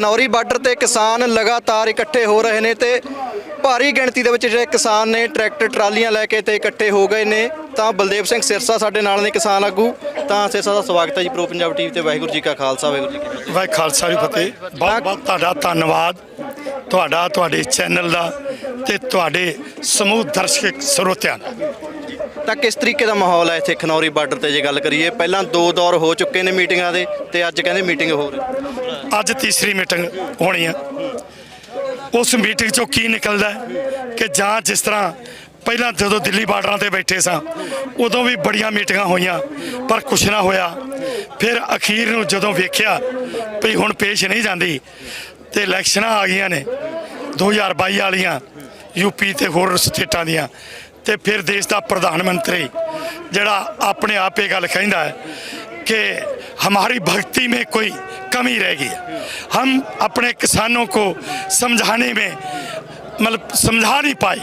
ਨੌਰੀ border ਤੇ ਕਿਸਾਨ ਲਗਾਤਾਰ ਇਕੱਠੇ ਹੋ ਰਹੇ ਨੇ ਤੇ ਭਾਰੀ ਗਿਣਤੀ ਦੇ ਵਿੱਚ ਜਿਹੜੇ ਕਿਸਾਨ ਨੇ ਟਰੈਕਟਰ ਟਰਾਲੀਆਂ ਲੈ ਕੇ ਤੇ ਇਕੱਠੇ ਹੋ ਗਏ ਨੇ। ਤਾਂ ਬਲਦੇਵ ਸਿੰਘ ਸਿਰਸਾ ਸਾਡੇ ਨਾਲ ਨੇ ਕਿਸਾਨ ਆਗੂ। ਤਾਂ ਸਿਰਸਾ ਦਾ ਸਵਾਗਤ ਹੈ ਜੀ ਪ੍ਰੋ ਪੰਜਾਬ ਟੀਵੀ ਤੇ। ਵਾਹਿਗੁਰੂ ਜੀ ਕਾ ਖਾਲਸਾ ਵਾਹਿਗੁਰੂ ਜੀ ਕੀ ਫਤਿਹ। ਵਾਹਿ ਖਾਲਸਾ ਜੀ ਫਤਿਹ। ਬਹੁਤ ਬਹੁਤ ਤੁਹਾਡਾ ਧੰਨਵਾਦ। ਤੁਹਾਡਾ ਤੁਹਾਡੇ ਚੈਨਲ ਦਾ ਤੇ ਤੁਹਾਡੇ ਸਮੂਹ ਦਰਸ਼ਕ ਸਰੋਤਿਆਂ ਦਾ। ਤਾਂ ਕਿਸ ਤਰੀਕੇ ਦਾ ਮਾਹੌਲ ਹੈ ਇੱਥੇ ਖਨੌਰੀ ਬਾਰਡਰ ਤੇ ਜੇ ਗੱਲ ਕਰੀਏ? ਪਹਿਲਾਂ ਦੋ ਦੌਰ ਹੋ ਚੁੱਕੇ ਨੇ ਮੀਟਿੰਗਾਂ ਦੇ ਤੇ ਅੱਜ ਕਹਿੰਦੇ ਮੀਟਿੰਗ ਹੋ ਰਹੀ। ਅੱਜ ਤੀਸਰੀ ਮੀਟਿੰਗ ਹੋਣੀ ਆ। ਉਸ ਮੀਟਿੰਗ ਚੋਂ ਕੀ ਨਿਕਲਦਾ ਕਿ ਜਾਂ ਜਿਸ ਤਰ੍ਹਾਂ ਪਹਿਲਾਂ ਜਦੋਂ ਦਿੱਲੀ ਬਾਰਡਰਾਂ ਤੇ ਬੈਠੇ ਸਾਂ, ਉਦੋਂ ਵੀ ਬੜੀਆਂ ਮੀਟਿੰਗਾਂ ਹੋਈਆਂ, ਪਰ ਕੁਛ ਨਾ ਹੋਇਆ। ਫਿਰ ਅਖੀਰ ਨੂੰ ਜਦੋਂ ਵੇਖਿਆ ਵੀ ਹੁਣ ਪੇਸ਼ ਨਹੀਂ ਜਾਂਦੀ, ਤੇ ਇਲੈਕਸ਼ਨਾਂ ਆ ਗਈਆਂ ਨੇ 2022 ਵਾਲੀਆਂ ਯੂਪੀ ਤੇ ਹੋਰ ਸਟੇਟਾਂ ਦੀਆਂ। ਤੇ ਫਿਰ ਦੇਸ਼ ਦਾ ਪ੍ਰਧਾਨ ਮੰਤਰੀ, ਜਿਹੜਾ ਆਪਣੇ ਆਪ ਇਹ ਗੱਲ ਕਹਿੰਦਾ ਹੈ ਕਿ ਹਮਾਰੀ ਭਗਤੀ ਮੇ ਕੋਈ कमी रह गई है हम अपने किसानों को समझाने में मतलब समझा नहीं पाए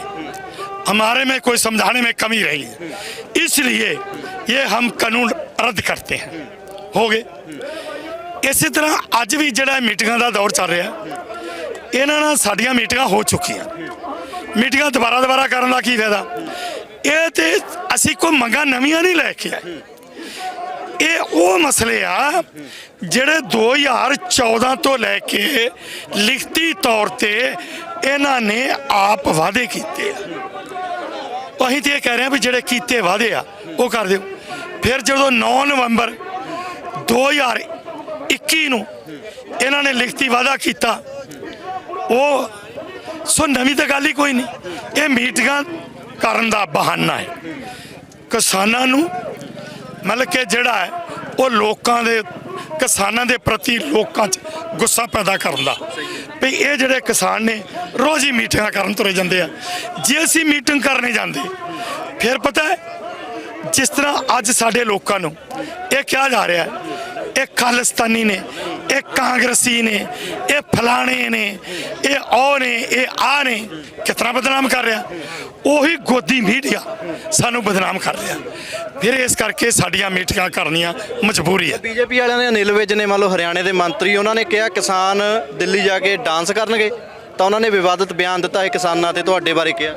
हमारे में कोई समझाने में कमी रही है इसलिए ये हम कानून रद्द करते हैं हो गए ਇਸੇ ਤਰ੍ਹਾਂ ਅੱਜ ਵੀ ਜਿਹੜਾ ਮੀਟਿੰਗਾਂ ਦਾ ਦੌਰ ਚੱਲ ਰਿਹਾ ਇਹਨਾਂ ਨਾਲ ਸਾਡੀਆਂ ਮੀਟਿੰਗਾਂ ਹੋ ਚੁੱਕੀਆਂ ਮੀਟਿੰਗਾਂ ਦੁਬਾਰਾ ਦੁਬਾਰਾ ਕਰਨ ਦਾ ਕੀ ਫਾਇਦਾ ਇਹ ਤੇ ਅਸੀਂ ਕੋਈ ਮੰਗਾਂ ਨਵੀਆਂ ਨਹੀਂ ਲੈ ਕੇ ਆਏ ਇਹ ਉਹ ਮਸਲੇ ਆ ਜਿਹੜੇ 2014 ਤੋਂ ਲੈ ਕੇ ਲਿਖਤੀ ਤੌਰ ਤੇ ਇਹਨਾਂ ਨੇ ਆਪ ਵਾਅਦੇ ਕੀਤੇ ਆ। ਅਸੀਂ ਤੇ ਇਹ ਕਹਿ ਰਹੇ ਆ ਵੀ ਜਿਹੜੇ ਕੀਤੇ ਵਾਅਦੇ ਆ, ਉਹ ਕਰ ਦਿਓ। ਫਿਰ ਜਦੋਂ 9 ਨਵੰਬਰ 2021 ਨੂੰ ਇਹਨਾਂ ਨੇ ਲਿਖਤੀ ਵਾਅਦਾ ਕੀਤਾ, ਉਹ ਸੋ ਨਵੀਂ ਤਾਂ ਗੱਲ ਹੀ ਕੋਈ ਨਹੀਂ। ਇਹ ਮੀਟਿੰਗਾਂ ਕਰਨ ਦਾ ਬਹਾਨਾ ਹੈ। ਕਿਸਾਨਾਂ ਨੂੰ ਮਤਲਬ ਕਿ ਜਿਹੜਾ ਹੈ, ਉਹ ਲੋਕਾਂ ਦੇ, ਕਿਸਾਨਾਂ ਦੇ ਪ੍ਰਤੀ ਲੋਕਾਂ 'ਚ ਗੁੱਸਾ ਪੈਦਾ ਕਰਨ ਦਾ। ਵੀ ਇਹ ਜਿਹੜੇ ਕਿਸਾਨ ਨੇ, ਰੋਜ਼ ਹੀ ਮੀਟਿੰਗਾਂ ਕਰਨ ਤੁਰੇ ਜਾਂਦੇ ਆ। ਜੇ ਅਸੀਂ ਮੀਟਿੰਗ ਕਰਨੇ ਜਾਂਦੇ, ਫਿਰ ਪਤਾ ਹੈ, ਜਿਸ ਤਰ੍ਹਾਂ ਅੱਜ ਸਾਡੇ ਲੋਕਾਂ ਨੂੰ ਇਹ ਕਿਹਾ ਜਾ ਰਿਹਾ ਹੈ ਇਹ ਖਾਲਿਸਤਾਨੀ ਨੇ ਇਹ ਕਾਂਗਰਸੀ ਨੇ ਇਹ ਫਲਾਣੇ ਨੇ ਇਹ ਉਹ ਨੇ ਇਹ ਆ ਨੇ ਕਿਤਨਾ ਬਦਨਾਮ ਕਰ ਰਿਹਾ? ਉਹੀ ਗੋਦੀ ਮੀਡੀਆ ਸਾਨੂੰ ਬਦਨਾਮ ਕਰ ਰਿਹਾ। ਫਿਰ ਇਸ ਕਰਕੇ ਸਾਡੀਆਂ ਮੀਟਿੰਗਾਂ ਕਰਨੀਆਂ ਮਜਬੂਰੀ ਹੈ। ਬੀਜੇਪੀ ਵਾਲਿਆਂ ਨੇ ਅਨਿਲ ਵਿਜ ਨੇ ਮੰਨ ਲਓ ਹਰਿਆਣੇ ਦੇ ਮੰਤਰੀ ਉਹਨਾਂ ਨੇ ਕਿਹਾ ਕਿਸਾਨ ਦਿੱਲੀ ਜਾ ਕੇ ਡਾਂਸ ਕਰਨਗੇ। ਤਾਂ ਉਹਨਾਂ ਨੇ ਵਿਵਾਦਤ ਬਿਆਨ ਦਿੱਤਾ ਹੈ ਕਿਸਾਨਾਂ ਤੇ ਤੁਹਾਡੇ ਬਾਰੇ ਕਿਹਾ?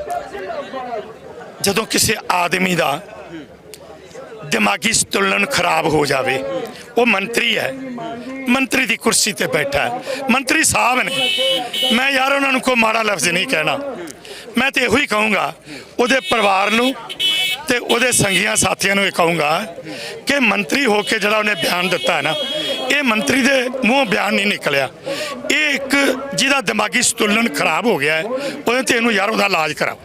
ਜਦੋਂ ਕਿਸੇ ਆਦਮੀ ਦਾ ਦਿਮਾਗੀ ਸੰਤੁਲਨ ਖਰਾਬ ਹੋ ਜਾਵੇ। ਉਹ ਮੰਤਰੀ ਹੈ। ਮੰਤਰੀ ਦੀ ਕੁਰਸੀ ਤੇ ਬੈਠਾ ਹੈ। ਮੰਤਰੀ ਸਾਹਿਬ ਨੇ। ਮੈਂ ਯਾਰ ਉਹਨਾਂ ਨੂੰ ਕੋਈ ਮਾੜਾ ਲਫ਼ਜ਼ ਨਹੀਂ ਕਹਿਣਾ। ਮੈਂ ਤੇ ਇਹੋ ਹੀ ਕਹੂੰਗਾ, ਉਹਦੇ ਪਰਿਵਾਰ ਨੂੰ ਤੇ ਉਹਦੇ ਸੰਗੀਆਂ ਸਾਥੀਆਂ ਨੂੰ ਇਹ ਕਹੂੰਗਾ ਕਿ ਮੰਤਰੀ ਹੋ ਕੇ ਜਿਹੜਾ ਉਹਨੇ ਬਿਆਨ ਦਿੱਤਾ ਹੈ ਨਾ, ਇਹ ਮੰਤਰੀ ਦੇ ਮੂੰਹ ਬਿਆਨ ਨਹੀਂ ਨਿਕਲਿਆ। ਇਹ ਇੱਕ ਜਿਹਦਾ ਦਿਮਾਗੀ ਸੰਤੁਲਨ ਖਰਾਬ ਹੋ ਗਿਆ ਹੈ, ਉਹਦੇ ਤੇ ਇਹਨੂੰ ਯਾਰ ਉਹਦਾ ਇਲਾਜ ਕਰਾਓ।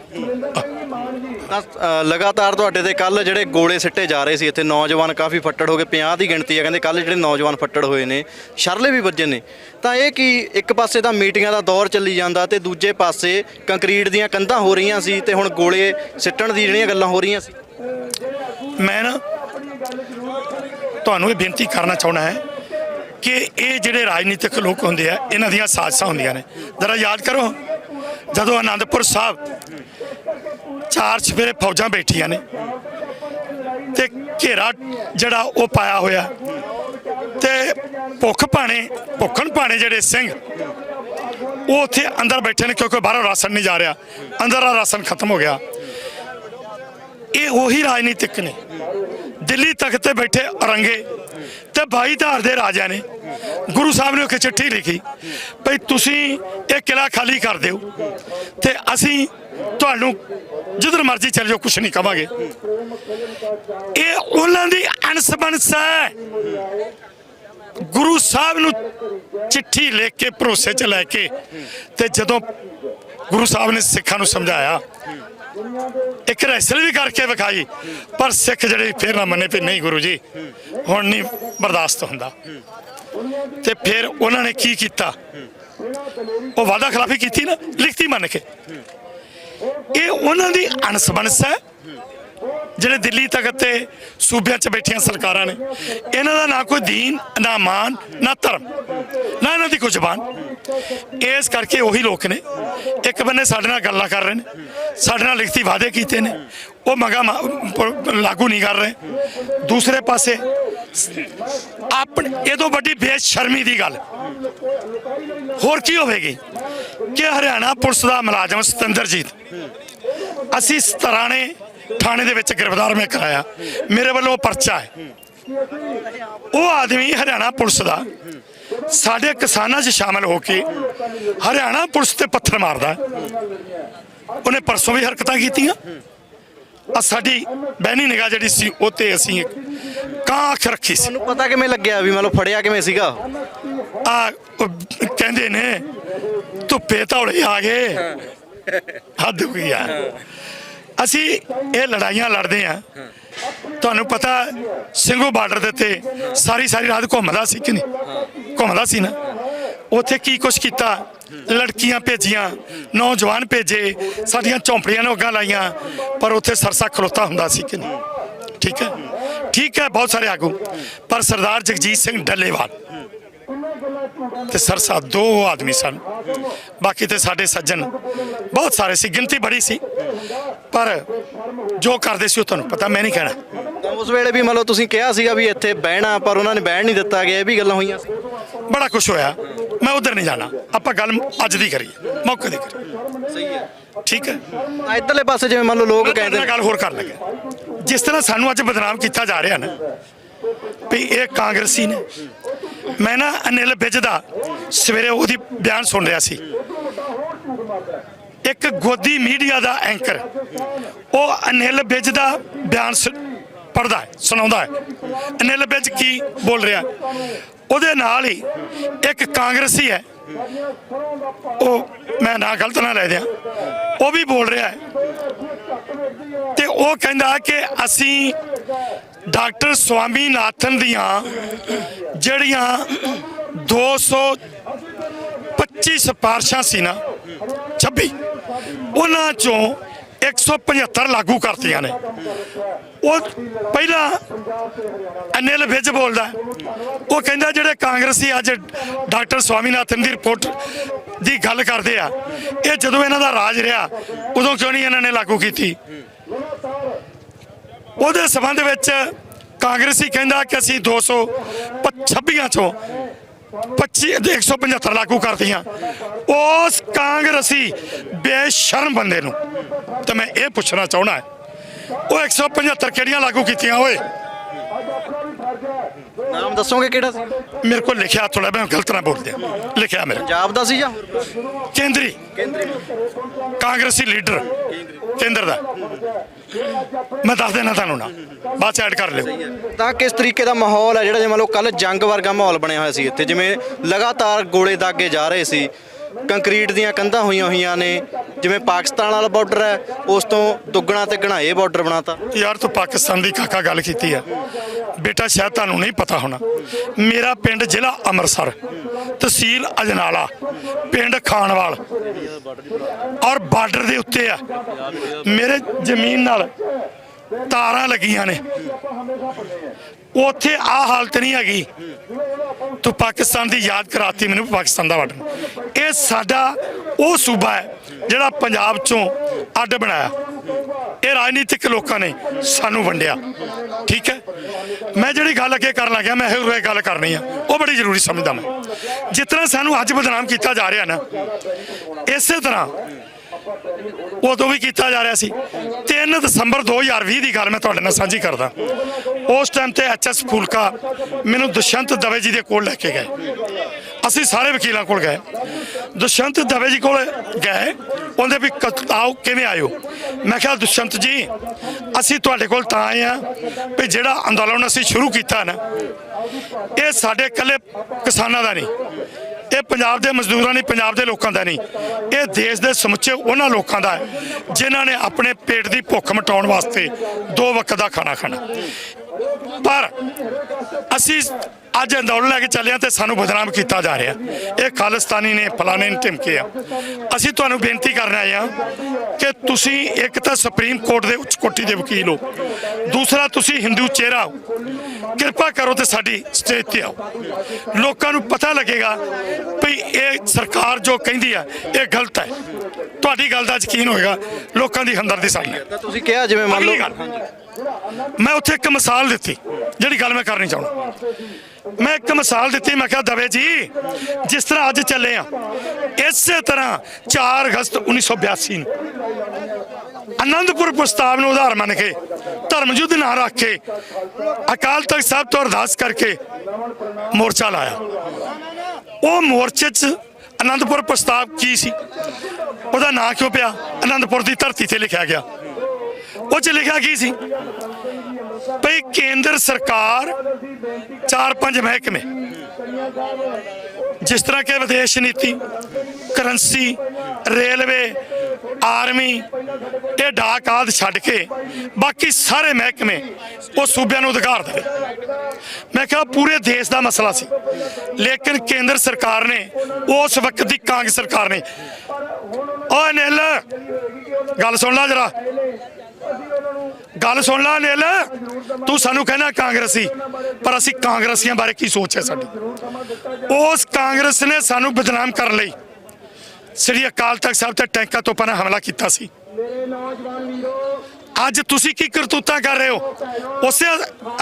ਤਾਂ ਅ, ਲਗਾਤਾਰ ਤੁਹਾਡੇ ਤੇ ਕੱਲ ਜਿਹੜੇ ਗੋਲੇ ਸਿੱਟੇ ਜਾ ਰਹੇ ਸੀ ਇੱਥੇ ਨੌਜਵਾਨ ਕਾਫੀ ਫੱਟੜ ਹੋ ਗਏ 50 ਦੀ ਗਿਣਤੀ ਹੈ ਕਹਿੰਦੇ ਕੱਲ ਜਿਹੜੇ ਨੌਜਵਾਨ ਫੱਟੜ ਹੋਏ ਨੇ ਸ਼ਰਲੇ ਵੀ ਵੱਜੇ ਨੇ। ਤਾਂ ਇਹ ਕੀ ਇੱਕ ਪਾਸੇ ਤਾਂ ਮੀਟਿੰਗਾਂ ਦਾ ਦੌਰ ਚੱਲੀ ਜਾਂਦਾ ਤੇ ਦੂਜੇ ਪਾਸੇ ਕੰਕਰੀਟ ਦੀਆਂ ਕੰਧਾਂ ਹੋ ਰਹੀਆਂ ਸੀ ਤੇ ਹੁਣ ਗੋਲੇ ਸਿੱਟਣ ਦੀ ਜਿਹੜੀਆਂ ਗੱਲਾਂ ਹੋ ਰਹੀਆਂ ਸੀ। ਮੈਂ ਨਾ ਤੁਹਾਨੂੰ ਇਹ ਬੇਨਤੀ ਕਰਨਾ ਚਾਹੁੰਦਾ ਹੈ ਕਿ ਇਹ ਜਿਹੜੇ ਰਾਜਨੀਤਿਕ ਲੋਕ ਹੁੰਦੇ ਆ ਇਹਨਾਂ ਦੀਆਂ ਸਾਜ਼ਸਾਂ ਹੁੰਦੀਆਂ ਨੇ। ਜ਼ਰਾ ਯਾਦ ਕਰੋ ਜਦੋਂ ਆਨੰਦਪੁਰ ਸਾਹਿਬ ਚਾਰ ਸਵੇਰੇ ਫੌਜਾਂ ਬੈਠੀਆਂ ਨੇ ਤੇ ਘੇਰਾ ਜਿਹੜਾ ਉਹ ਪਾਇਆ ਹੋਇਆ ਤੇ ਭੁੱਖ ਭਾਣੇ, ਭੁੱਖਣ ਭਾਣੇ ਜਿਹੜੇ ਸਿੰਘ, ਉਹ ਉੱਥੇ ਅੰਦਰ ਬੈਠੇ ਨੇ ਕਿਉਂਕਿ ਬਾਹਰੋਂ ਰਾਸ਼ਨ ਨਹੀਂ ਜਾ ਰਿਹਾ। ਅੰਦਰ ਦਾ ਰਾਸ਼ਨ ਖਤਮ ਹੋ ਗਿਆ। ਇਹ ਉਹੀ ਰਾਜਨੀਤਿਕ ਨੇ। ਦਿੱਲੀ ਤਖਤ ਤੇ ਬੈਠੇ ਔਰੰਗੇ ਤੇ ਬਾਈ ਧਾਰ ਦੇ ਰਾਜਾ ਨੇ ਗੁਰੂ ਸਾਹਿਬ ਨੇ ਇੱਕ ਚਿੱਠੀ ਲਿਖੀ ਭਈ ਤੁਸੀਂ ਇਹ ਕਿਲਾ ਖਾਲੀ ਕਰ ਦਿਓ ਤੇ ਅਸੀਂ ਤੁਹਾਨੂੰ ਜਿੱਧਰ ਮਰਜ਼ੀ ਚਲੇ ਜਾਓ, ਕੁਛ ਨਹੀਂ ਕਵਾਂਗੇ। ਇਹ ਉਹਨਾਂ ਦੀ ਅਨਸਬਨਸ ਹੈ। ਗੁਰੂ ਸਾਹਿਬ ਨੂੰ ਚਿੱਠੀ ਲਿਖ ਕੇ, ਭਰੋਸੇ ਚ ਲੈ ਕੇ ਤੇ ਜਦੋਂ ਗੁਰੂ ਸਾਹਿਬ ਨੇ ਸਿੱਖਾਂ ਨੂੰ ਸਮਝਾਇਆ ਇੱਕ ਰੈਸਲ ਵੀ ਕਰਕੇ ਵਿਖਾਈ, ਪਰ ਸਿੱਖ ਜਿਹੜੇ ਫਿਰ ਨਾ ਮੰਨੇ ਵੀ ਨਹੀਂ ਗੁਰੂ ਜੀ, ਹੁਣ ਨਹੀਂ ਬਰਦਾਸ਼ਤ ਹੁੰਦਾ। ਤੇ ਫਿਰ ਉਹਨਾਂ ਨੇ ਕੀ ਕੀਤਾ? ਉਹ ਵਾਦਾ ਖਿਲਾਫੀ ਕੀਤੀ ਨਾ, ਲਿਖਤੀ ਮੰਨ ਕੇ। ਇਹ ਉਹਨਾਂ ਦੀ ਅਣਸਬਣਸ ਹੈ, ਜਿਹੜੇ ਦਿੱਲੀ ਤਖਤ ਤੇ ਸੂਬਿਆਂ 'ਚ ਬੈਠੀਆਂ ਸਰਕਾਰਾਂ ਨੇ। ਇਹਨਾਂ ਦਾ ਨਾ ਕੋਈ ਦੀਨ, ਨਾ ਮਾਨ, ਨਾ ਧਰਮ, ਨਾ ਇਹਨਾਂ ਦੀ ਕੋਈ ਜ਼ਬਾਨ। ਇਸ ਕਰਕੇ ਉਹੀ ਲੋਕ ਨੇ ਇੱਕ ਬੰਨੇ ਸਾਡੇ ਨਾਲ ਗੱਲਾਂ ਕਰ ਰਹੇ ਨੇ, ਸਾਡੇ ਨਾਲ ਲਿਖਤੀ ਵਾਅਦੇ ਕੀਤੇ ਨੇ, ਉਹ ਮਗਾ ਲਾਗੂ ਨਹੀਂ ਕਰ ਰਹੇ। ਦੂਸਰੇ ਪਾਸੇ, ਆਪਣੇ ਇਹ ਤੋਂ ਵੱਡੀ ਬੇਸ਼ਰਮੀ ਦੀ ਗੱਲ। ਹੋਰ ਕੀ ਹੋਵੇਗੀ ਕਿ ਹਰਿਆਣਾ ਪੁਲਿਸ ਦਾ ਮੁਲਾਜ਼ਮ ਸਤਿੰਦਰਜੀਤ, ਅਸੀਂ ਸਤਰਾਣੇ ਥਾਣੇ ਦੇ ਵਿੱਚ ਗ੍ਰਿਫਤਾਰ ਮੈਂ ਕਰਾਇਆ। ਮੇਰੇ ਵੱਲੋਂ ਪਰਚਾ ਹੈ। ਉਹ ਆਦਮੀ ਹਰਿਆਣਾ ਪੁਲਿਸ ਦਾ। ਸਾਡੇ ਕਿਸਾਨਾਂ 'ਚ ਸ਼ਾਮਲ ਹੋ ਕੇ ਹਰਿਆਣਾ ਪੁਲਿਸ ਤੇ ਪੱਥਰ ਮਾਰਦਾ। ਉਹਨੇ ਪਰਸੋਂ ਵੀ ਹਰਕਤਾਂ ਕੀਤੀਆਂ। ਆ ਸਾਡੀ ਬਹਿਨੀ ਨਿਗਾਹ ਜਿਹੜੀ ਸੀ ਉਹ ਤੇ ਅਸੀਂ ਇੱਕ ਕਾਂ ਅੱਖ ਰੱਖੀ ਸੀ। ਤੁਹਾਨੂੰ ਪਤਾ ਕਿਵੇਂ ਲੱਗਿਆ ਵੀ ਮਤਲਬ ਫੜਿਆ ਕਿਵੇਂ ਸੀਗਾ? ਆ ਕਹਿੰਦੇ ਨੇ ਧੁੱਪੇ ਧੌਲੇ ਆ ਗਏ। ਹੱਦ ਹੋ ਗਈ ਆ ਅਸੀਂ ਇਹ ਲੜਾਈਆਂ ਲੜਦੇ ਆ ਤੁਹਾਨੂੰ ਪਤਾ ਸਿੰਘੂ ਬਾਰਡਰ ਦੇ ਉੱਤੇ ਸਾਰੀ ਸਾਰੀ ਰਾਤ ਘੁੰਮਦਾ ਸੀ ਕਿ ਨਹੀਂ? ਘੁੰਮਦਾ ਸੀ ਨਾ। ਉੱਥੇ ਕੀ ਕੁਛ ਕੀਤਾ? ਲੜਕੀਆਂ ਭੇਜੀਆਂ, ਨੌਜਵਾਨ ਭੇਜੇ, ਸਾਡੀਆਂ ਝੌਂਪੜੀਆਂ ਨੂੰ ਅੱਗਾਂ ਲਾਈਆਂ, ਪਰ ਉੱਥੇ ਸਰਸਾ ਖਲੋਤਾ ਹੁੰਦਾ ਸੀ ਕਿ ਨਹੀਂ? ਠੀਕ ਹੈ? ਠੀਕ ਹੈ, ਬਹੁਤ ਸਾਰੇ ਆਗੂ। ਪਰ ਸਰਦਾਰ ਜਗਜੀਤ ਸਿੰਘ ਡੱਲੇਵਾਲ ਤੇ ਸਰਸਾ ਦੋ ਆਦਮੀ ਸਨ। ਬਾਕੀ ਤੇ ਸਾਡੇ ਸੱਜਣ ਬਹੁਤ ਸਾਰੇ ਸੀ ਗਿਣਤੀ ਬੜੀ ਸੀ। ਪਰ ਜੋ ਕਰਦੇ ਸੀ ਉਹ ਤੁਹਾਨੂੰ ਪਤਾ ਮੈਂ ਨਹੀਂ ਕਹਿਣਾ। ਉਸ ਵੇਲੇ ਵੀ ਮਤਲਬ ਤੁਸੀਂ ਕਿਹਾ ਸੀਗਾ ਵੀ ਇੱਥੇ ਬਹਿਣਾ ਪਰ ਉਹਨਾਂ ਨੇ ਬਹਿਣ ਨਹੀਂ ਦਿੱਤਾ ਗਿਆ ਇਹ ਵੀ ਗੱਲਾਂ ਹੋਈਆਂ ਸੀ। ਬੜਾ ਕੁਝ ਹੋਇਆ। ਮੈਂ ਉਧਰ ਨਹੀਂ ਜਾਣਾ। ਆਪਾਂ ਗੱਲ ਅੱਜ ਦੀ ਕਰੀਏ ਮੌਕੇ ਦੀ ਕਰੀਏ। ਸਹੀ ਹੈ। ਠੀਕ ਹੈ। ਇੱਧਰਲੇ ਪਾਸੇ ਜਿਵੇਂ ਮੰਨ ਲਓ ਲੋਕ ਕਹਿੰਦੇ ਗੱਲ ਹੋਰ ਕਰ ਲੱਗਾ। ਜਿਸ ਤਰ੍ਹਾਂ ਸਾਨੂੰ ਅੱਜ ਬਦਨਾਮ ਕੀਤਾ ਜਾ ਰਿਹਾ ਨਾ ਵੀ ਇਹ ਕਾਂਗਰਸੀ ਨੇ ਮੈਂ ਨਾ ਅਨਿਲ ਵਿਜ ਦਾ ਸਵੇਰੇ ਉਹਦੀ ਬਿਆਨ ਸੁਣ ਰਿਹਾ ਸੀ। ਇੱਕ ਗੋਦੀ ਮੀਡੀਆ ਦਾ ਐਂਕਰ, ਉਹ ਅਨਿਲ ਵਿਜ ਦਾ ਬਿਆਨ ਪੜਦਾ ਹੈ, ਸੁਣਾਉਂਦਾ ਹੈ। ਅਨਿਲ ਵਿਜ ਕੀ ਬੋਲ ਰਿਹਾ? ਉਹਦੇ ਨਾਲ ਹੀ ਇੱਕ ਕਾਂਗਰਸੀ ਹੈ, ਉਹ ਮੈਂ ਨਾ ਗਲਤ ਨਾ ਲੈ ਦਿਆਂ, ਉਹ ਵੀ ਬੋਲ ਰਿਹਾ ਹੈ। ਤੇ ਉਹ ਕਹਿੰਦਾ ਕਿ ਅਸੀਂ ਡਾਕਟਰ ਸਵਾਮੀਨਾਥਨ ਦੀਆਂ ਜਿਹੜੀਆਂ 225 ਸਿਫਾਰਸ਼ਾਂ ਸੀ ਨਾ 26 ਉਹਨਾਂ ਚੋਂ 175 ਲਾਗੂ ਕਰਤੀਆਂ ਨੇ। ਉਹ ਪਹਿਲਾਂ ਅਨਿਲ ਵਿਜ ਬੋਲਦਾ, ਉਹ ਕਹਿੰਦਾ ਜਿਹੜੇ ਕਾਂਗਰਸੀ ਅੱਜ ਡਾਕਟਰ ਸਵਾਮੀਨਾਥਨ ਦੀ ਰਿਪੋਰਟ ਦੀ ਗੱਲ ਕਰਦੇ ਆ, ਇਹ ਜਦੋਂ ਇਹਨਾਂ ਦਾ ਰਾਜ ਰਿਹਾ, ਉਦੋਂ ਕਿਉਂ ਨਹੀਂ ਇਹਨਾਂ ਨੇ ਲਾਗੂ ਕੀਤੀ? ਉਹਦੇ ਸਬੰਧ ਵਿੱਚ ਕਾਂਗਰਸੀ ਕਹਿੰਦਾ ਕਿ ਅਸੀਂ 226 ਚੋਂ 25 ਦੇ 175 ਲਾਗੂ ਕਰਦੀਆਂ। ਉਸ ਕਾਂਗਰਸੀ ਬੇਸ਼ਰਮ ਬੰਦੇ ਨੂੰ ਤੇ ਮੈਂ ਇਹ ਪੁੱਛਣਾ ਚਾਹਣਾ ਉਹ 175 ਕਿਹੜੀਆਂ ਲਾਗੂ ਕੀਤੀਆਂ ਓਏ? ਨਾਮ ਦੱਸੋਗੇ ਕਿਹੜਾ ਸੀ? ਮੇਰੇ ਕੋਲ ਲਿਖਿਆ ਥੋੜਾ ਮੈਂ ਗਲਤ ਨਾ ਬੋਲ ਦਿਆਂ ਲਿਖਿਆ ਮੇਰੇ। ਪੰਜਾਬ ਦਾ ਸੀ ਜਾਂ? ਹੋਰ ਕੇਂਦਰੀ। ਕਾਂਗਰਸੀ ਲੀਡਰ। ਕੇਂਦਰ ਦਾ। ਮੈਂ ਦੱਸ ਦੇਣਾ ਤੁਹਾਨੂੰ ਨਾ। ਬਾਅਦ ਚ ਐਡ ਕਰ ਲਿਓ। ਤਾਂ ਕਿਸ ਤਰੀਕੇ ਦਾ ਮਾਹੌਲ ਹੈ ਜਿਹੜਾ ਜਿਵੇਂ ਮੰਨ ਲਓ ਕੱਲ ਜੰਗ ਵਰਗਾ ਮਾਹੌਲ ਬਣਿਆ ਹੋਇਆ ਸੀ ਇੱਥੇ? ਜਿਵੇਂ ਲਗਾਤਾਰ ਗੋਲੇ ਦਾਗੇ ਜਾ ਰਹੇ ਸੀ। ਕੰਕਰੀਟ ਦੀਆਂ ਕੰਧਾਂ ਹੋਈਆਂ ਹੋਈਆਂ ਨੇ, ਜਿਵੇਂ ਪਾਕਿਸਤਾਨ ਵਾਲਾ ਬਾਰਡਰ ਹੈ, ਉਸ ਤੋਂ ਦੁੱਗਣਾ ਤੇ ਗਣਾਏ ਬਾਰਡਰ ਬਣਾਤਾ। ਯਾਰ ਤੂੰ ਪਾਕਿਸਤਾਨ ਦੀ ਕਾਕਾ ਗੱਲ ਕੀਤੀ ਹੈ। ਬੇਟਾ ਸ਼ਾਇਦ ਤੁਹਾਨੂੰ ਨਹੀਂ ਪਤਾ ਹੋਣਾ। ਮੇਰਾ ਪਿੰਡ ਜ਼ਿਲ੍ਹਾ ਅੰਮ੍ਰਿਤਸਰ, ਤਹਿਸੀਲ ਅਜਨਾਲਾ, ਪਿੰਡ ਖਾਨਵਾਲ। ਔਰ ਬਾਰਡਰ ਦੇ ਉੱਤੇ ਆ। ਮੇਰੇ ਜ਼ਮੀਨ ਨਾਲ ਤਾਰਾਂ ਲੱਗੀਆਂ ਨੇ। ਉੱਥੇ ਆ ਹਾਲਤ ਨਹੀਂ ਹੈਗੀ। ਤੂੰ ਪਾਕਿਸਤਾਨ ਦੀ ਯਾਦ ਕਰਾਤੀ, ਮੈਨੂੰ ਪਾਕਿਸਤਾਨ ਦਾ ਬਾਰਡਰ ਇਹ ਸਾਡਾ ਉਹ ਸੂਬਾ ਹੈ, ਜਿਹੜਾ ਪੰਜਾਬ ਚੋਂ ਅੱਡ ਬਣਾਇਆ। ਇਹ ਰਾਜਨੀਤਿਕ ਲੋਕਾਂ ਨੇ ਸਾਨੂੰ ਵੰਡਿਆ। ਠੀਕ ਹੈ? ਮੈਂ ਜਿਹੜੀ ਗੱਲ ਅੱਗੇ ਕਰਨ ਲੱਗਿਆ, ਮੈਂ ਇਹ ਉਰੇ ਗੱਲ ਕਰਨੀ ਆ। ਉਹ ਬੜੀ ਜ਼ਰੂਰੀ ਸਮਝਦਾ ਮੈਂ। ਜਿਸ ਤਰ੍ਹਾਂ ਸਾਨੂੰ ਅੱਜ ਬਦਨਾਮ ਕੀਤਾ ਜਾ ਰਿਹਾ ਨਾ, ਇਸੇ ਤਰ੍ਹਾਂ ਉਦੋਂ ਵੀ ਕੀਤਾ ਜਾ ਰਿਹਾ ਸੀ। 3 ਦਸੰਬਰ 2020 ਦੀ ਗੱਲ ਮੈਂ ਤੁਹਾਡੇ ਨਾਲ ਸਾਂਝੀ ਕਰਦਾ। ਉਸ ਟਾਈਮ ਤੇ ਐਚਐਸ ਫੂਲਕਾ ਮੈਨੂੰ ਦੁਸ਼ਯੰਤ ਦਵੇ ਜੀ ਦੇ ਕੋਲ ਲੈ ਕੇ ਗਏ। ਅਸੀਂ ਸਾਰੇ ਵਕੀਲਾਂ ਕੋਲ ਗਏ। ਦੁਸ਼ਯੰਤ ਦਵੇ ਜੀ ਕੋਲ ਗਏ। ਉਹਦੇ ਵੀ ਕ- ਆਓ ਕਿਵੇਂ ਆਇਓ? ਮੈਂ ਕਿਹਾ ਦੁਸ਼ਯੰਤ ਜੀ, ਅਸੀਂ ਤੁਹਾਡੇ ਕੋਲ ਤਾਂ ਆਏ ਆ ਵੀ ਜਿਹੜਾ ਅੰਦੋਲਨ ਅਸੀਂ ਸ਼ੁਰੂ ਕੀਤਾ ਨਾ, ਇਹ ਸਾਡੇ ਇਕੱਲੇ ਕਿਸਾਨਾਂ ਦਾ ਨਹੀਂ। ਇਹ ਪੰਜਾਬ ਦੇ ਮਜ਼ਦੂਰਾਂ ਨਹੀਂ ਪੰਜਾਬ ਦੇ ਲੋਕਾਂ ਦਾ ਨਹੀਂ। ਇਹ ਦੇਸ਼ ਦੇ ਸਮੁੱਚੇ ਉਹਨਾਂ ਲੋਕਾਂ ਦਾ ਹੈ, ਜਿਨ੍ਹਾਂ ਨੇ ਆਪਣੇ ਪੇਟ ਦੀ ਭੁੱਖ ਮਿਟਾਉਣ ਵਾਸਤੇ ਦੋ ਵਕਤ ਦਾ ਖਾਣਾ ਖਾਣਾ। ਪਰ ਅਸੀਂ ਅੱਜ ਅੰਦੋਲਨ ਲੈ ਕੇ ਚੱਲੇ ਹਾਂ ਤੇ ਸਾਨੂੰ ਬਦਨਾਮ ਕੀਤਾ ਜਾ ਰਿਹਾ। ਇਹ ਖਾਲਿਸਤਾਨੀ ਨੇ ਫਲਾਣੇ ਨੇ ਧਮਕੇ ਆ। ਅਸੀਂ ਤੁਹਾਨੂੰ ਬੇਨਤੀ ਕਰਨ ਆਏ ਹਾਂ ਕਿ ਤੁਸੀਂ ਇੱਕ ਤਾਂ ਸੁਪਰੀਮ ਕੋਰਟ ਦੇ ਉੱਚ ਕੋਟੀ ਦੇ ਵਕੀਲ ਹੋ। ਦੂਸਰਾ ਤੁਸੀਂ ਹਿੰਦੂ ਚਿਹਰਾ ਹੋ। ਕਿਰਪਾ ਕਰੋ ਤੇ ਸਾਡੀ ਸਟੇਜ ਤੇ ਆਓ। ਲੋਕਾਂ ਨੂੰ ਪਤਾ ਲੱਗੇਗਾ ਵੀ ਇਹ ਸਰਕਾਰ ਜੋ ਕਹਿੰਦੀ ਆ ਇਹ ਗਲਤ ਹੈ। ਤੁਹਾਡੀ ਗੱਲ ਦਾ ਯਕੀਨ ਹੋਏਗਾ ਲੋਕਾਂ ਦੀ ਹਮਦਰਦੀ ਸਾਡੀ ਤੁਸੀਂ ਕਿਹਾ ਜਿਵੇਂ ਮੰਨ ਲਓ ਮੈਂ ਉੱਥੇ ਇੱਕ ਮਿਸਾਲ ਦਿੱਤੀ। ਜਿਹੜੀ ਗੱਲ ਮੈਂ ਕਰਨੀ ਚਾਹੁੰਦਾ। ਮੈਂ ਇੱਕ ਮਿਸਾਲ ਦਿੱਤੀ, ਮੈਂ ਕਿਹਾ, ਦਵੇ ਜੀ, ਜਿਸ ਤਰ੍ਹਾਂ ਅੱਜ ਚੱਲੇ ਆ, ਇਸੇ ਤਰ੍ਹਾਂ 4 ਅਗਸਤ 1982 ਨੂੰ ਅਨੰਦਪੁਰ ਪ੍ਰਸਤਾਵ ਨੂੰ ਉਦਾਹਰਨ ਮੰਨ ਕੇ ਧਰਮ ਯੁੱਧ ਨਾ ਰੱਖ ਕੇ, ਅਕਾਲ ਤਖਤ ਸਾਹਿਬ ਤੋਂ ਅਰਦਾਸ ਕਰਕੇ ਮੋਰਚਾ ਲਾਇਆ। ਉਹ ਮੋਰਚੇ 'ਚ ਅਨੰਦਪੁਰ ਪ੍ਰਸਤਾਵ ਕੀ ਸੀ? ਉਹਦਾ ਨਾਂ ਕਿਉਂ ਪਿਆ? ਅਨੰਦਪੁਰ ਦੀ ਧਰਤੀ ਤੇ ਲਿਖਿਆ ਗਿਆ। ਉਹ 'ਚ ਲਿਖਿਆ ਕੀ ਸੀ? ਭਈ ਕੇਂਦਰ ਸਰਕਾਰ ਚਾਰ ਪੰਜ ਮਹਿਕਮੇ, ਜਿਸ ਤਰ੍ਹਾਂ ਕਿ ਵਿਦੇਸ਼ ਨੀਤੀ, ਕਰੰਸੀ, ਰੇਲਵੇ, ਆਰਮੀ ਇਹ ਡਾਕ ਆਦਿ ਛੱਡ ਕੇ ਬਾਕੀ ਸਾਰੇ ਮਹਿਕਮੇ ਉਹ ਸੂਬਿਆਂ ਨੂੰ ਅਧਿਕਾਰ ਦੇਵੇ ਮੈਂ ਕਿਹਾ ਪੂਰੇ ਦੇਸ਼ ਦਾ ਮਸਲਾ ਸੀ, ਲੇਕਿਨ ਕੇਂਦਰ ਸਰਕਾਰ ਨੇ, ਉਸ ਵਕਤ ਦੀ ਕਾਂਗਰਸ ਸਰਕਾਰ ਨੇ ਓਏ ਨਿਲ, ਗੱਲ ਸੁਣ ਲੈ ਜਰਾ। ਗੱਲ ਸੁਣ ਲੈ ਨਿਲ ਤੂੰ ਸਾਨੂੰ ਕਹਿੰਦਾ ਕਾਂਗਰਸੀ, ਪਰ ਅਸੀਂ ਕਾਂਗਰਸੀਆਂ ਬਾਰੇ ਕੀ ਸੋਚ ਹੈ ਸਾਡੀ? ਉਸ ਕਾਂਗਰਸ ਨੇ ਸਾਨੂੰ ਬਦਨਾਮ ਕਰਨ ਲਈ ਸ੍ਰੀ ਅਕਾਲ ਤਖਤ ਸਾਹਿਬ ਤੇ ਟੈਂਕਾਂ ਤੋਂ ਪਹਿਲਾਂ ਹਮਲਾ ਕੀਤਾ ਸੀ। ਅੱਜ ਤੁਸੀਂ ਕੀ ਕਰਤੂਤਾਂ ਕਰ ਰਹੇ ਹੋ? ਉਸੇ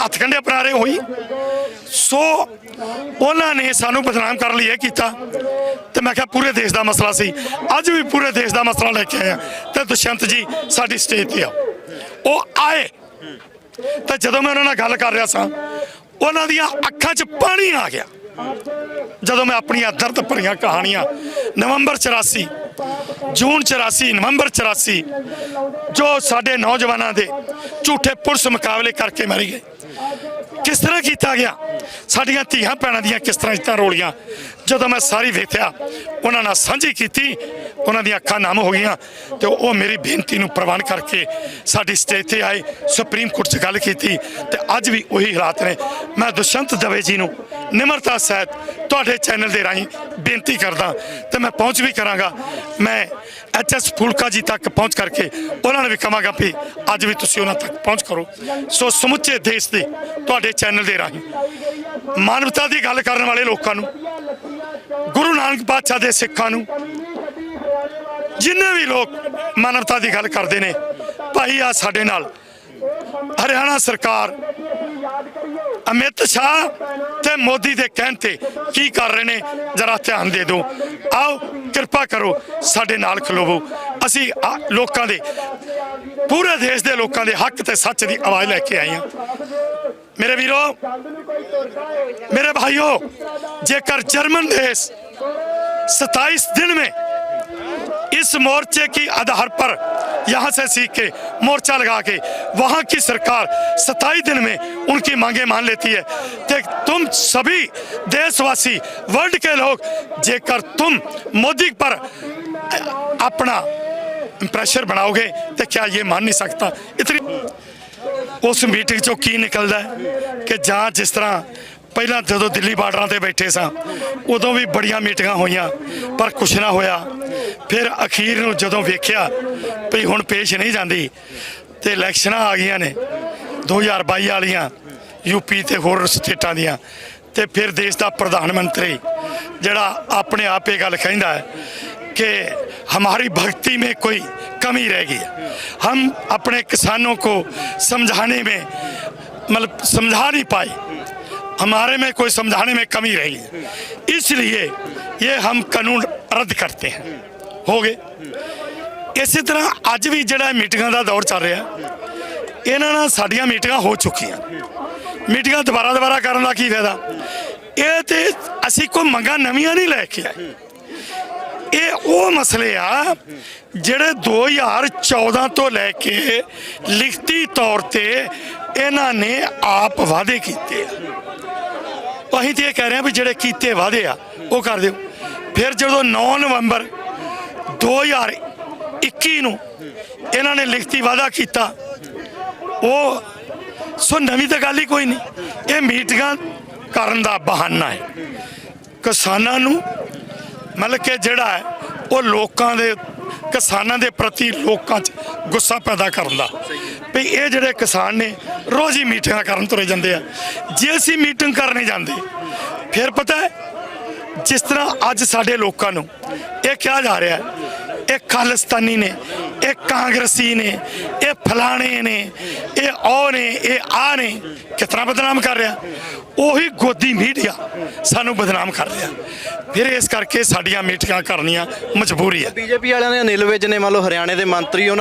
ਹੱਥ ਕੰਡੇ ਅਪਣਾ ਰਹੇ ਹੋਈ ਸੋ ਉਹਨਾਂ ਨੇ ਸਾਨੂੰ ਬਦਨਾਮ ਕਰਨ ਲਈ ਇਹ ਕੀਤਾ ਤੇ ਮੈਂ ਕਿਹਾ ਪੂਰੇ ਦੇਸ਼ ਦਾ ਮਸਲਾ ਸੀ। ਅੱਜ ਵੀ ਪੂਰੇ ਦੇਸ਼ ਦਾ ਮਸਲਾ ਲੈ ਕੇ ਆਇਆ। ਤੇ ਦੁਸ਼ਯੰਤ ਜੀ, ਸਾਡੀ ਸਟੇਜ ਤੇ ਆਓ। ਉਹ ਆਏ। ਤਾਂ ਜਦੋਂ ਮੈਂ ਉਹਨਾਂ ਨਾਲ ਗੱਲ ਕਰ ਰਿਹਾ ਸਾਂ, ਉਹਨਾਂ ਦੀਆਂ ਅੱਖਾਂ 'ਚ ਪਾਣੀ ਆ ਗਿਆ। ਜਦੋਂ ਮੈਂ ਆਪਣੀਆਂ ਦਰਦ ਭਰੀਆਂ ਕਹਾਣੀਆਂ, ਨਵੰਬਰ 84 ਜੂਨ 84 ਨਵੰਬਰ 84 ਜੋ ਸਾਡੇ ਨੌਜਵਾਨਾਂ ਦੇ ਝੂਠੇ ਪੁਲਿਸ ਮੁਕਾਬਲੇ ਕਰਕੇ ਮਾਰੀ ਗਏ। ਕਿਸ ਤਰ੍ਹਾਂ ਕੀਤਾ ਗਿਆ? ਸਾਡੀਆਂ ਧੀਆਂ ਭੈਣਾਂ ਦੀਆਂ ਕਿਸ ਤਰ੍ਹਾਂ ਇੱਟਾਂ ਰੋਲੀਆਂ? ਜਦੋਂ ਮੈਂ ਸਾਰੀ ਵੇਖਿਆ, ਉਹਨਾਂ ਨਾਲ ਸਾਂਝੀ ਕੀਤੀ, ਉਹਨਾਂ ਦੀਆਂ ਅੱਖਾਂ ਨਮ ਹੋ ਗਈਆਂ ਤੇ ਉਹ ਮੇਰੀ ਬੇਨਤੀ ਨੂੰ ਪ੍ਰਵਾਨ ਕਰਕੇ ਸਾਡੀ ਸਟੇਜ ਤੇ ਆਏ ਸੁਪਰੀਮ ਕੋਰਟ 'ਚ ਗੱਲ ਕੀਤੀ ਤੇ ਅੱਜ ਵੀ ਉਹੀ ਹਾਲਾਤ ਨੇ। ਮੈਂ ਦੁਸ਼ਯੰਤ ਦਵੇ ਜੀ ਨੂੰ, ਨਿਮਰਤਾ ਸਹਿਤ ਤੁਹਾਡੇ ਚੈਨਲ ਦੇ ਰਾਹੀਂ ਬੇਨਤੀ ਕਰਦਾ ਤੇ ਮੈਂ ਪਹੁੰਚ ਵੀ ਕਰਾਂਗਾ। ਮੈਂ ਐਚਐਸ ਫੂਲਕਾ ਜੀ ਤੱਕ ਪਹੁੰਚ ਕਰਕੇ ਉਹਨਾਂ ਨੂੰ ਵੀ ਕਹਾਂਗਾ ਵੀ ਅੱਜ ਵੀ ਤੁਸੀਂ ਉਹਨਾਂ ਤੱਕ ਪਹੁੰਚ ਕਰੋ। ਸੋ ਸਮੁੱਚੇ ਦੇਸ਼ ਦੇ ਤੁਹਾਡੇ ਚੈਨਲ ਦੇ ਰਾਹੀਂ ਮਾਨਵਤਾ ਦੀ ਗੱਲ ਕਰਨ ਵਾਲੇ ਲੋਕਾਂ ਨੂੰ ਗੁਰੂ ਨਾਨਕ ਪਾਤਸ਼ਾਹ ਦੇ ਸਿੱਖਾਂ ਨੂੰ, ਜਿੰਨੇ ਵੀ ਲੋਕ ਮਾਨਵਤਾ ਦੀ ਗੱਲ ਕਰਦੇ ਨੇ, ਭਾਈ ਆ ਸਾਡੇ ਨਾਲ, ਹਰਿਆਣਾ ਸਰਕਾਰ, ਅਮਿਤ ਸ਼ਾਹ ਤੇ ਮੋਦੀ ਦੇ ਕਹਿਣ ਤੇ ਕੀ ਕਰ ਰਹੇ ਨੇ, ਜਰਾ ਧਿਆਨ ਦੇ ਦਿਓ। ਆਓ, ਕਿਰਪਾ ਕਰੋ, ਸਾਡੇ ਨਾਲ ਖਲੋਵੋ। ਅਸੀਂ ਲੋਕਾਂ ਦੇ, ਪੂਰੇ ਦੇਸ਼ ਦੇ ਲੋਕਾਂ ਦੇ ਹੱਕ ਤੇ ਸੱਚ ਦੀ ਆਵਾਜ਼ ਲੈ ਕੇ ਆਏ ਹਾਂ। ਮੇਰੇ ਵੀਰੋ मेरे भाइयों जेकर जर्मन देश 27 दिन में इस मोर्चे की आधार पर यहां से सीख के मोर्चा लगा के वहां की सरकार 27 दिन में उनकी मांगे मान लेती है तो तुम सभी देशवासी वर्ल्ड के लोग जेकर तुम मोदी पर अपना प्रेशर बनाओगे तो क्या ये मान नहीं सकता इतनी ਉਸ ਮੀਟਿੰਗ ਚੋਂ ਕੀ ਨਿਕਲਦਾ ਕਿ ਜਾਂ ਜਿਸ ਤਰ੍ਹਾਂ ਪਹਿਲਾਂ ਜਦੋਂ ਦਿੱਲੀ ਬਾਰਡਰਾਂ ਤੇ ਬੈਠੇ ਸਾਂ, ਉਦੋਂ ਵੀ ਬੜੀਆਂ ਮੀਟਿੰਗਾਂ ਹੋਈਆਂ, ਪਰ ਕੁਛ ਨਾ ਹੋਇਆ। ਫਿਰ ਅਖੀਰ ਨੂੰ ਜਦੋਂ ਵੇਖਿਆ ਵੀ ਹੁਣ ਪੇਸ਼ ਨਹੀਂ ਜਾਂਦੀ, ਤੇ ਇਲੈਕਸ਼ਨਾਂ ਆ ਗਈਆਂ ਨੇ 2022 ਵਾਲੀਆਂ ਯੂਪੀ ਤੇ ਹੋਰ ਸਟੇਟਾਂ ਦੀਆਂ। ਤੇ ਫਿਰ ਦੇਸ਼ ਦਾ ਪ੍ਰਧਾਨ ਮੰਤਰੀ, ਜਿਹੜਾ ਆਪਣੇ ਆਪ ਇਹ ਗੱਲ ਕਹਿੰਦਾ ਹੈ कि हमारी भक्ति में कोई कमी रह गई है हम अपने किसानों को समझाने में मतलब समझा नहीं पाए हमारे में कोई समझाने में कमी रही है इसलिए ये हम कानून रद्द करते हैं हो गए ਇਸੇ ਤਰ੍ਹਾਂ ਅੱਜ ਵੀ ਜਿਹੜਾ ਮੀਟਿੰਗਾਂ ਦਾ ਦੌਰ ਚੱਲ ਰਿਹਾ ਇਹਨਾਂ ਨਾਲ ਸਾਡੀਆਂ ਮੀਟਿੰਗਾਂ ਹੋ ਚੁੱਕੀਆਂ ਮੀਟਿੰਗਾਂ ਦੁਬਾਰਾ ਦੁਬਾਰਾ ਕਰਨ ਦਾ ਕੀ ਫਾਇਦਾ ਇਹ ਤੇ ਅਸੀਂ ਕੋਈ ਮੰਗਾਂ ਨਵੀਆਂ ਨਹੀਂ ਲੈ ਕੇ ਆਏ ਇਹ ਉਹ ਮਸਲੇ ਆ ਜਿਹੜੇ 2014 ਤੋਂ ਲੈ ਕੇ ਲਿਖਤੀ ਤੌਰ ਤੇ ਇਹਨਾਂ ਨੇ ਆਪ ਵਾਅਦੇ ਕੀਤੇ ਆ। ਅਸੀਂ ਤੇ ਇਹ ਕਹਿ ਰਹੇ ਆ ਵੀ ਜਿਹੜੇ ਕੀਤੇ ਵਾਅਦੇ ਆ, ਉਹ ਕਰ ਦਿਓ। ਫਿਰ ਜਦੋਂ 9 ਨਵੰਬਰ 2021 ਨੂੰ ਇਹਨਾਂ ਨੇ ਲਿਖਤੀ ਵਾਅਦਾ ਕੀਤਾ, ਉਹ ਸੋ ਨਵੀਂ ਤਾਂ ਗੱਲ ਹੀ ਕੋਈ ਨਹੀਂ। ਇਹ ਮੀਟਿੰਗਾਂ ਕਰਨ ਦਾ ਬਹਾਨਾ ਹੈ। ਕਿਸਾਨਾਂ ਨੂੰ ਮਤਲਬ ਕਿ ਜਿਹੜਾ ਹੈ, ਉਹ ਲੋਕਾਂ ਦੇ, ਕਿਸਾਨਾਂ ਦੇ ਪ੍ਰਤੀ ਲੋਕਾਂ 'ਚ ਗੁੱਸਾ ਪੈਦਾ ਕਰਨ ਦਾ। ਵੀ ਇਹ ਜਿਹੜੇ ਕਿਸਾਨ ਨੇ, ਰੋਜ਼ ਹੀ ਮੀਟਿੰਗਾਂ ਕਰਨ ਤੁਰੇ ਜਾਂਦੇ ਆ। ਜੇ ਅਸੀਂ ਮੀਟਿੰਗ ਕਰਨੇ ਜਾਂਦੇ, ਫਿਰ ਪਤਾ ਜਿਸ ਤਰ੍ਹਾਂ ਅੱਜ ਸਾਡੇ ਲੋਕਾਂ ਨੂੰ ਇਹ ਕਿਹਾ ਜਾ ਰਿਹਾ ਹੈ ਇਹ ਖਾਲਿਸਤਾਨੀ ਨੇ, ਇਹ ਕਾਂਗਰਸੀ ਨੇ, ਇਹ ਫਲਾਣੇ ਨੇ, ਇਹ ਉਹ ਨੇ, ਇਹ ਆ ਨੇ ਕਿਤਨਾ ਬਦਨਾਮ ਕਰ ਰਿਹਾ? ਉਹੀ ਗੋਦੀ ਮੀਡੀਆ ਸਾਨੂੰ ਬਦਨਾਮ ਕਰ ਰਿਹਾ। ਫਿਰ ਇਸ ਕਰਕੇ ਸਾਡੀਆਂ ਮੀਟਿੰਗਾਂ ਕਰਨੀਆਂ ਮਜਬੂਰੀ ਹੈ। ਬੀਜੇਪੀ ਵਾਲਿਆਂ ਨੇ ਅਨਿਲ ਵਿਜ ਨੇ ਮੰਨ ਲਓ ਹਰਿਆਣੇ ਦੇ ਮੰਤਰੀ ਉਹਨਾਂ